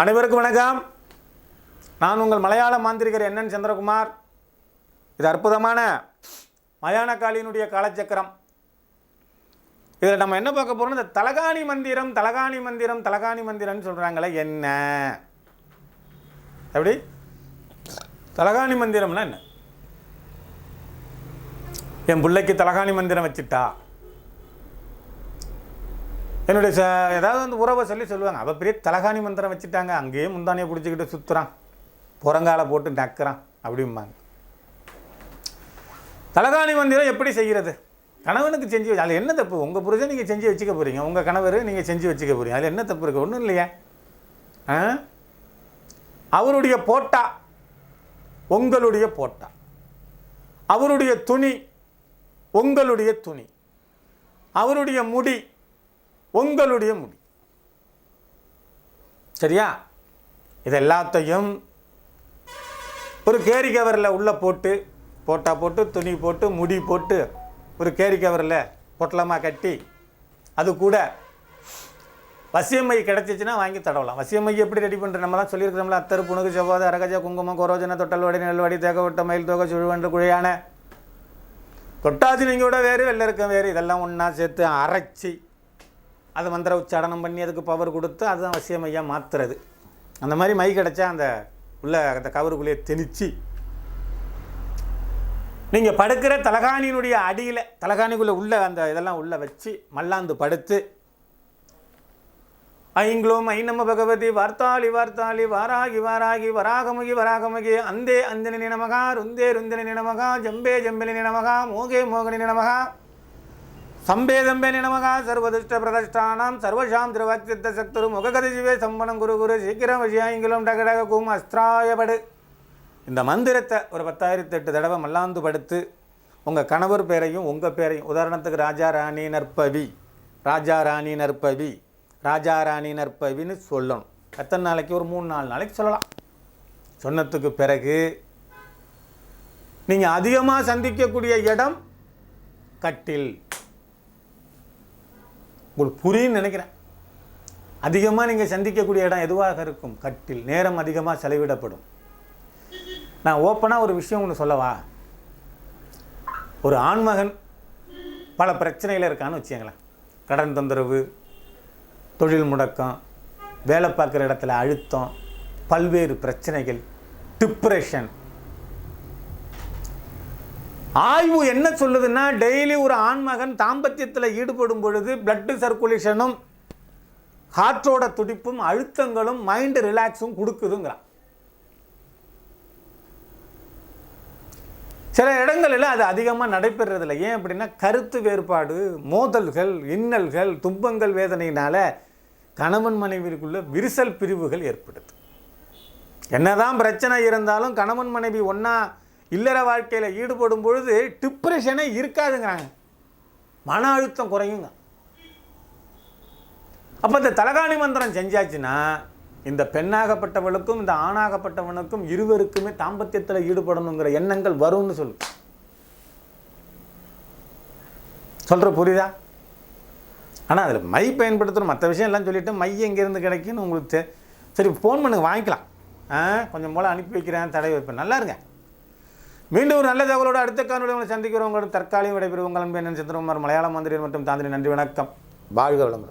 அனைவருக்கும் வணக்கம். நான் உங்கள் மலையாள மாந்திரிகர் என்னன் சந்திரகுமார். இது அற்புதமான மயானகாளியினுடைய காலச்சக்கரம். இதில் நம்ம என்ன பார்க்க போகிறோம் இந்த தலகாணி மந்திரம் தலகாணி மந்திரம் தலகாணி மந்திரம்னு சொல்கிறாங்களே என்ன? எப்படி? தலகாணி மந்திரம்னா என்ன? என் பிள்ளைக்கு தலகாணி மந்திரம் வச்சுட்டா. என்னுடைய ச ஏதாவது வந்து உறவை சொல்லி சொல்லுவாங்க. அவள் பெரிய தலகாணி மந்திரம் வச்சுட்டாங்க. அங்கேயே முந்தானியை பிடிச்சிக்கிட்டு சுற்றுறான் புறங்கால போட்டு நக்கிறான் அப்படிம்பாங்க. தலகாணி மந்திரம் எப்படி செய்கிறது? கணவனுக்கு செஞ்சு வச்சு அதில் என்ன தப்பு? உங்கள் புருஷன் நீங்கள் செஞ்சு வச்சுக்க போகிறீங்க உங்கள் கணவர் நீங்கள் செஞ்சு வச்சுக்க போகிறீங்க அதில் என்ன தப்பு இருக்குது ஒன்றும் இல்லையா. ஆ? அவருடைய போட்டா உங்களுடைய போட்டா. அவருடைய துணி உங்களுடைய துணி. அவருடைய முடி உங்களுடைய முடி. சரியா? இது எல்லாத்தையும் ஒரு கேரி கவரில் உள்ளே போட்டு போட்டா போட்டு துணி போட்டு முடி போட்டு ஒரு கேரி கவரில் பொட்டலமாக கட்டி அது கூட வசியம்மை கிடச்சிச்சின்னா வாங்கி தடவலாம். வசியம்மை எப்படி ரெடி பண்ணுற நம்மலாம் சொல்லியிருக்கிறோம்ல அத்தரு புணுகு செவ்வாது அரகஜ குங்குமம் கொரோஜன தொட்டல் வடி நெல்வடி தேகவட்ட மயில் தொகை சுழுவன்று குழையான. தொட்டாச்சு நீங்கள் வேறு வெள்ளை இருக்க வேறு. இதெல்லாம் ஒன்றா சேர்த்து அரைச்சி அது மந்திர உச்சாடனம் பண்ணி அதுக்கு பவர் கொடுத்து அதுதான் வசியமையாக மாற்றுறது அந்த மாதிரி மை கிடச்சா அந்த உள்ள அந்த கவருக்குள்ளேயே திணிச்சு நீங்கள் படுக்கிற தலகாணியினுடைய அடியில் தலகாணிக்குள்ளே உள்ள அந்த இதெல்லாம் உள்ளே வச்சு மல்லாந்து படுத்து. ஐங்களோம் ஐநம பகவதி வார்த்தாளி வார்த்தாளி வாராகி வாராகி வராகமுகி வராகமுகி அந்தே அந்தனி நினமகா ருந்தே ருந்தனி நினமகா ஜம்பே ஜம்பினி நினமகா மோகே மோகனி நினமகா சம்பே தம்பே நமகா சர்வதுஷ்ட பிரதிஷ்டானாம் சர்வஷாம் திருவாக்சித்த சக்தரு முககதி சம்பனம் குரு குரு சீக்கிரம் விஷயாங்கிலும் டக டக அஸ்திராயபடு. இந்த மந்திரத்தை ஒரு பத்தாயிரத்தி எட்டு தடவை மல்லாந்து படுத்து உங்கள் கணவர் பேரையும் உங்கள் பேரையும் உதாரணத்துக்கு ராஜா ராணி நற்பவி ராஜா ராணி நற்பவி ராஜா ராணி நற்பவின்னு சொல்லணும். எத்தனை நாளைக்கு? ஒரு மூணு நாலு நாளைக்கு சொல்லலாம். சொன்னதுக்கு பிறகு நீங்கள் அதிகமாக சந்திக்கக்கூடிய இடம் கட்டில். உங்களுக்கு புரியுன்னு நினைக்கிறேன். அதிகமாக நீங்கள் சந்திக்கக்கூடிய இடம் எதுவாக இருக்கும்? கட்டில். நேரம் அதிகமாக செலவிடப்படும். நான் ஓப்பனாக ஒரு விஷயம் ஒன்று சொல்லவா? ஒரு ஆண்மகன் பல பிரச்சனையில் இருக்கான்னு வச்சுங்களேன் கடன் தொந்தரவு தொழில் முடக்கம் வேலை பார்க்குற இடத்துல அழுத்தம் பல்வேறு பிரச்சனைகள் டிப்ரெஷன் ஆய்வு என்ன சொல்லுதுன்னா டெய்லி ஒரு ஆண்மகன் தாம்பத்தியத்தில் ஈடுபடும் பொழுது பிளட்டு சர்க்குலேஷனும் ஹார்ட்டோட துடிப்பும் அழுத்தங்களும் மைண்டு ரிலாக்ஸும் கொடுக்குதுங்கிறான். சில இடங்களில் அது அதிகமாக நடைபெறதில்லை ஏன் அப்படின்னா கருத்து வேறுபாடு மோதல்கள் இன்னல்கள் துன்பங்கள் வேதனையினால் கணவன் மனைவிக்குள்ள விரிசல் பிரிவுகள் ஏற்படுது. என்னதான் பிரச்சனை இருந்தாலும் கணவன் மனைவி ஒன்றா இல்லற வாழ்க்கையில் ஈடுபடும் பொழுது டிப்ரெஷனே இருக்காதுங்கிறாங்க மன அழுத்தம் குறையுங்க. அப்போ இந்த தலகாணி மந்திரம் செஞ்சாச்சுன்னா இந்த பெண்ணாகப்பட்டவளுக்கும் இந்த ஆணாகப்பட்டவனுக்கும் இருவருக்குமே தாம்பத்தியத்தில் ஈடுபடணுங்கிற எண்ணங்கள் வரும்னு சொல்லு. சொல்கிற புரியுதா? ஆனால் அதில் மை பயன்படுத்தணும். மற்ற விஷயம் எல்லாம் சொல்லிவிட்டு மை எங்கேருந்து கிடைக்குன்னு உங்களுக்கு தெ- சரி ஃபோன் பண்ணுங்க வாங்கிக்கலாம். ஆ கொஞ்சம் போல் அனுப்பி வைக்கிறேன் தடை வைப்பேன். நல்லா இருங்க. மீண்டும் ஒரு நல்ல தகவலோடு அடுத்த காணொலி உங்களை சந்திக்கிறவங்களும் தற்காலிகம் விடைபெறும் அன்பு என்ன சந்திரகுமார் மலையாள மந்திரி மற்றும் தாந்திரி நன்றி வணக்கம். வாழ்க வளமுடன்.